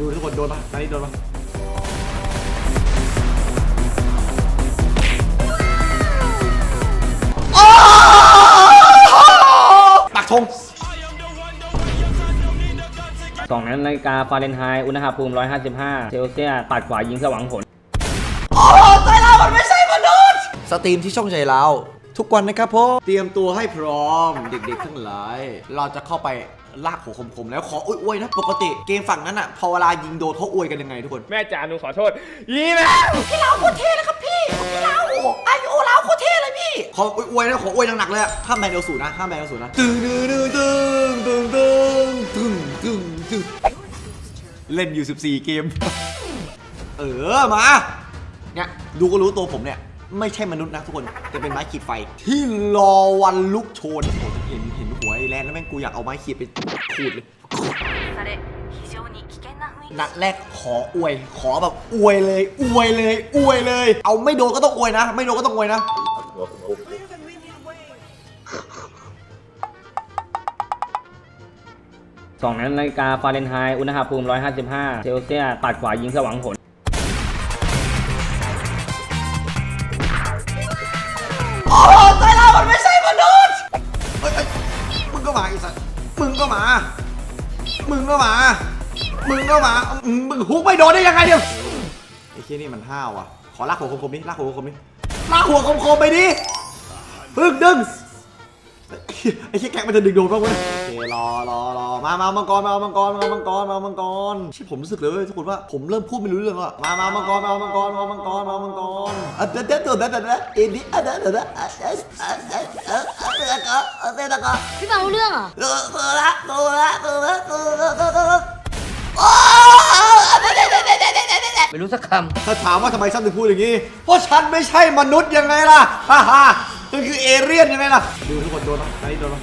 ดูทุกคนโดนปะตอนนี้โดนปะปักธงสองนาฬิกาฟาเรนไฮต์อุณหภูมิ 155 เซลเซียสปัดขวายิงสว่างผล โอ้ใจเรามันไม่ใช่มนุษย์ สตรีมที่ช่องใจเรา ทุกวันนะครับพ่อเตรียมตัวให้พร้อมเด็กๆทั้งหลาย เราจะเข้าไปลากหัวคมๆ แล้วขออวยๆนะ ปกติเกมฝั่งนั้นอะพอเวลายิงโดนเขาอวยกันยังไงทุกคน แม่จ๋าหนูขอโทษ ยี่แม่พี่เราโคตรเท่เลยครับพี่พี่เราอายุเราโคตรเท่เลยพี่ ขออวยๆนะขออวยหนักๆเลยอะห้ามแบนเดลสูนะห้ามแบนเดลสูนะตึงตึงตึงตึงตึงตึงตึงตึงเล่นอยู่ 14 เกม เออมาเนี่ยดูก็รู้ตัวผมเนี่ย ไม่ใช่มนุษย์นะทุกคนจะเป็นไม้ขีดไฟ ที่รอวันลุกโชนโอ้เห็นเห็นหัวไอ้แลนแล้วแม่งกูอยากเอาไม้ขีดไปขูดเลยนัดแรกขออวย ขอแบบอวยเลย อวยเลย อวยเลย เอาไม่โดนก็ต้องอวยนะ ไม่โดนก็ต้องอวยนะสองนั้นนาฬิกาฟาเรนไฮต์อุณหภูมิ 155 เซลเซียสปัดขวายิงสว่างผล มึงก็มา มึงก็มา มึงก็มา มึงฮุกไม่โดนได้ยังไงเนี่ยไอ้เคียนี่มันห้าวอะ ขอลากหัวคมๆนี่ลากหัวคมๆนี่ลากหัวคมๆไปดิพึ่งดึงไอ้เชี่ยแกมันจะดึงโดนบ้างเว้ยโอเครอรอรอมามามังกรมามังกรมามังกรมามังกรชี่ผมรู้สึกเลยทุกคนว่าผมเริ่มพูดไม่รู้เรื่องแล้วอะมามามังกรมามังกรมามังกรมามังกรอะเด็ดเด็ดเด็ดเด็ดเด็ดเด็ดเอ็นนี่อะเด็ดเด็ดเด็ด เด็ดอะเด็ดอะเด็ดอะเด็ดอะพี่ฟังรู้เรื่องเหรอเออเอละเออละเออละเออละเออละเอละโอ้เด็ดเด็ดเด็ดเด็ดเด็ดเด็ดเด็ดไม่รู้สักคำถ้าถามว่าทำไมฉันถึงพูดอย่างนี้ เพราะฉันไม่ใช่มนุษย์ยังไงล่ะ ฮ่าฮ่ามันคือเอเลี่ยนยังไงล่ะ ดูทุกคนโดนปะอันนี้โดนปะ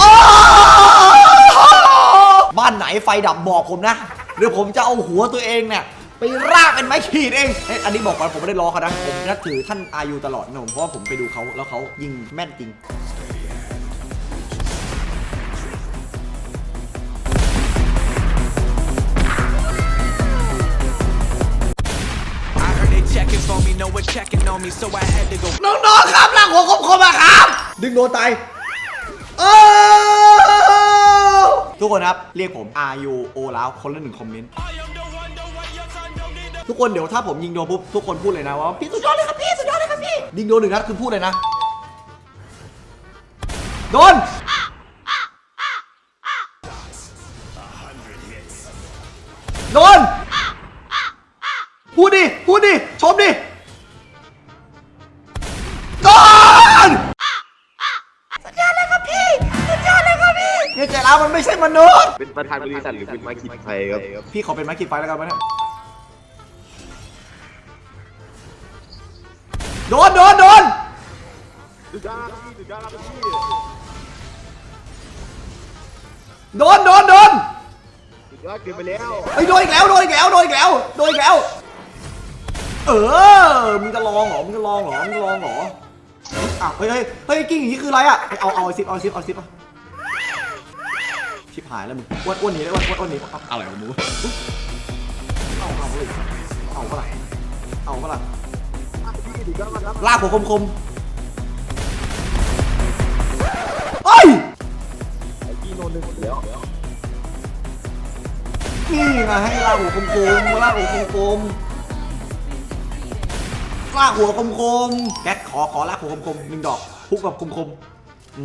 อ้วบ้านไหนไฟดับบอกผมนะเดี๋ยวผมจะเอาหัวตัวเองเนี่ย ไปรากเป็นไม้ขีดเองเอ้ยอันนี้บอกก่อนผมไม่ได้ล้อเขานะ ผมนับถือท่านอายุตลอดนะผมเพราะว่าผมไปดูเขาแล้วเขายิงแม่นจริง I heard they checking for me, know what checking on me, so I had to go. น้องๆครับลากหัวคมคมๆอะครับ ดึงโดนตายโอ้ทุกคนครับ เรียกผม R U O แล้วคนละหนึ่งคอมเมนต์ ทุกคนเดี๋ยวถ้าผมยิงโดนปุ๊บทุกคนพูดเลยนะว่าพี่สุดยอดเลยครับพี่สุดยอดเลยครับพี่ยิงโดนหนึ่งนัดคือพูดเลยนะ โดนโดนพูดดิพูดดิชมดิโดนสุดยอดเลยครับพี่สุดยอดเลยครับพี่เนี่ยใจเรามันไม่ใช่มนุษย์เป็นประธานบริษัทหรือเป็นไม้ขีดไฟครับพี่ขอเป็นไม้ขีดไฟแล้วกันไหมเนี่ย โดนโดนโดนสุดยอดพี่สุดยอดครับพี่โดนโดนโดนสุดยอดเกินไปแล้วไอ้ยโดนอีกแล้วโดนอีกแล้วโดนอีกแล้วโดนอีกแล้ว เออมึงจะลองเหรอมึงจะลองเหรอมึงจะลองเหรออ้าวเฮ้ยเฮ้ยเฮ้ยกิ้งอย่างนี้คืออะไรอะเอาเอาไอซิปเอาไอซิปเอาไอซิปอะชิบหายแล้วมึงอ้วนอ้วนหนีเลยอ้วนอ้วนอ้วนหนีเอาอะไรของมึงเอาเอาเลยเอาเปะล่าเอาเปะล่า ลากหัวคมคมเฮ้ยไอ้พี่โนนหนึ่งหมดแล้วนี่ไงให้ลากหัวคมคมลากหัวคมคมลากหัวคมคมแก๊สขอขอลากหัวคมคมหนึ่งดอกพุกแบบคมคมอื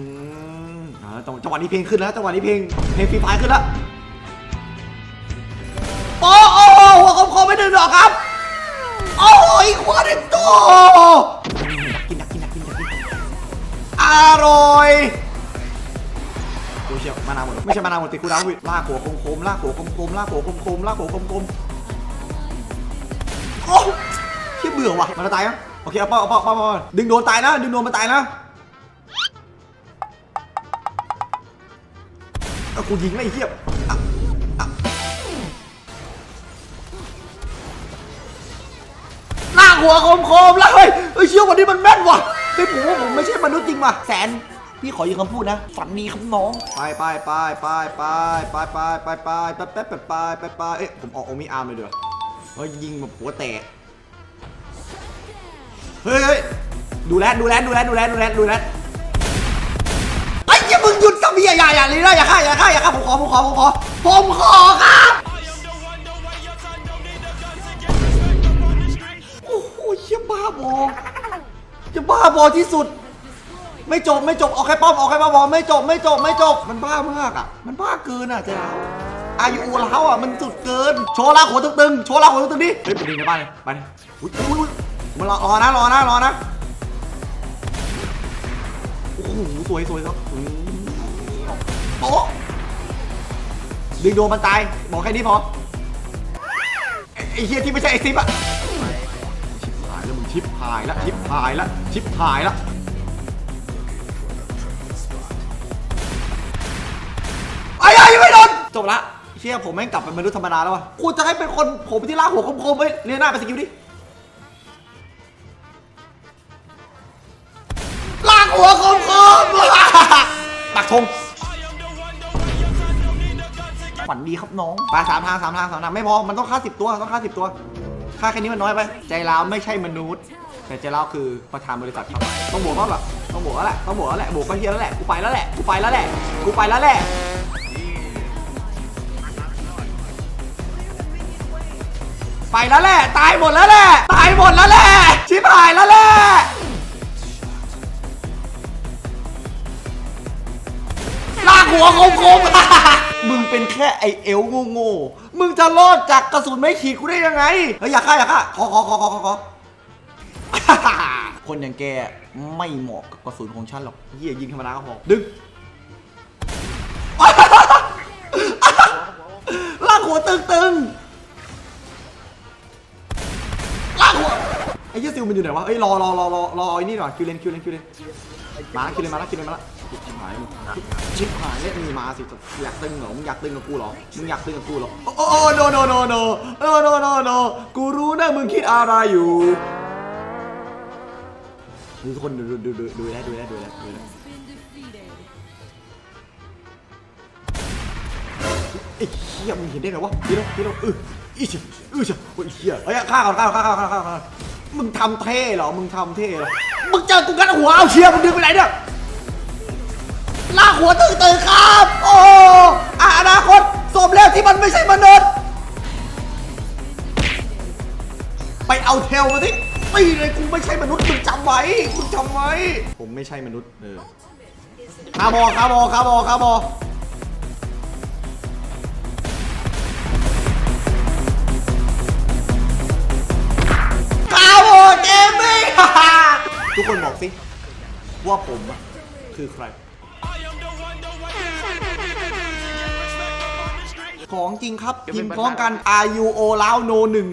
มอ่าจังหวะนี้เพลงขึ้นแล้วจังหวะนี้เพลงเพลงฟรีไฟขึ้นแล้วโอ้โอ้หัวคมคมไม่หนึ่งดอกครับ โอ้ยขวาหนึ่งตัวกินนักกินนักกินนักกินนักอร่อยกูเชียวมานาหมดไม่ใช่มานาหมดติดกูดาววิลากหัวคมๆลากหัวคมๆลากหัวคมๆลากหัวคมๆโอ้ที่เบื่อว่ะมันจะตายมั้ยโอเคเอาป้าเอาป้าเอาเป้าเอาเป้าดึงโดนตายนะดึงโดนมันตายนะกูยิงไม่เทียบ หัวคมๆแล้วเฮ้ยเฮ้ยเชี่ยววันนี้มันแม่นว่ะเฮ้ยผมว่าผมไม่ใช่มนุษย์จริงว่ะแสนพี่ขอยืมคำพูดนะ ฝันดีครับน้อง ไปไปไปไปไปไปไปไปไปไปไปไปไปไปไปเอ๊ะผมออกโอมิอาร์มเลยเดี๋ยวเฮ้ยยิงแบบหัวแตกเฮ้ยดูแลดูแลดูแลดูแลดูแลดูแลไอ้ยี่มึงหยุดกับเมียอย่าอย่าเลยนะอย่าฆ่าอย่าฆ่าอย่าฆ่าผมขอผมขอผมขอผมขอครั บ้าบอจะบ้าบอที่สุด ไม่จบไม่จบเอาแค่ป้อมเอาแค่ป้อมพอไม่จบไม่จบไม่จบมันบ้ามากอะ มันบ้าเกินอะเจ้าอายุเราอะมันสุดเกิน โชว์ลาหัวตึงๆโชว์ลาหัวตึงๆดิเฮ้ยไปดีในบ้านเลยไปเลยอุ้ยอุ้ยมารอรอนะรอนะรอนะโอ้โหสวยสวยครับอืมโป๊ะดึงโดนมันตายบอกแค่นี้พอไอ้เฮียที่ไม่ใช่ไอ้ซิปอะายแล้วมึงชิบหายแล้วชิบหายแล้วชิบหายแล้วไอ้ไอ้ยังไม่โดนจบละเชี่ยผมแม่งกลับเป็นมนุษย์ธรรมดาแล้ววะกูจะให้เป็นคนผมที่ลากหัวคมๆไปเรียนหน้าไปสกิลดิลากหัวคมๆปักธงฝันดีครับน้องไปสามทางสามทางสามทางไม่พอ มันต้องฆ่าสิบตัว ต้องฆ่าสิบตัว ฆ่าแค่นี้มันน้อยไป ใจร้าวไม่ใช่มนุษย์ แต่ใจร้าวคือประธานบริษัทครับต้องบวกก็แบบต้องบวกแล้วแหละต้องบวกแล้วแหละบวกก็เฮียแล้วแหละกูไปแล้วแหละกูไปแล้วแหละกูไปแล้วแหละไปแล้วแหละ ตายหมดแล้วแหละ ตายหมดแล้วแหละ ชิบหายแล้วแหละลากหัวคมคมๆ มึงเป็นแค่ไอเอลโง่โง่ๆมึงจะรอดจากกระสุนไม่ขีดกูได้ยังไงเฮ้ยอย่าฆ่าอย่าฆ่าขอขอขอขอขอขอ คนอย่างแกไม่เหมาะกับกระสุนของฉันหรอกเฮียยิงธรรมดาก็พอดึง ลมันอยู่ไหนวะเอ้ยรอรอรอรอรอไอ้นี่หน่อยคิวเลนคิวเลนคิวเลนมาแล้วคิวเลนมาแล้วคิวเลนมาแล้วชิบหายมึงชิบหายเนี่ยมีมาสิอยากตึงเหรอมึงอยากตึงกับกูเหรอมึงอยากตึงกับกูเหรอโอ้โอ้โนโนโนโนโนโนโนโนกูรู้นะมึงคิดอะไรอยู่ดูทุกคนดูดูดูดูดูแลดูแลดูแลดูแลไอ้เหี้ยมึงเห็นได้ไงวะเดี๋ยวเดี๋ยวเอออีชิอือชิโอ้ยเหี้ยเฮ้ยฆ่าก่อนฆ่าก่อนฆ่าก่อนฆ่าก่อน มึงทำเท่เหรอ มึงทำเท่เหรอ มึงเจอกูกันหัวเอาเชียร์มึงดึงไปไหนเนี่ยลากหัวตึงตึงครับ โอ้อะอนาคตสมแล้วที่มันไม่ใช่มนุษย์ ไปเอาเทลมาสิไม่เลยกูไม่ใช่มนุษย์มึงจำไว้มึงจำไว้ ผมไม่ใช่มนุษย์เออคาบอคาบอคาบอคาบอ ทุกคนบอกสิ ว่าผมอะคือใคร ของจริงครับพิมพ์พร้อมกัน R U O แล้ว no หนึ่ง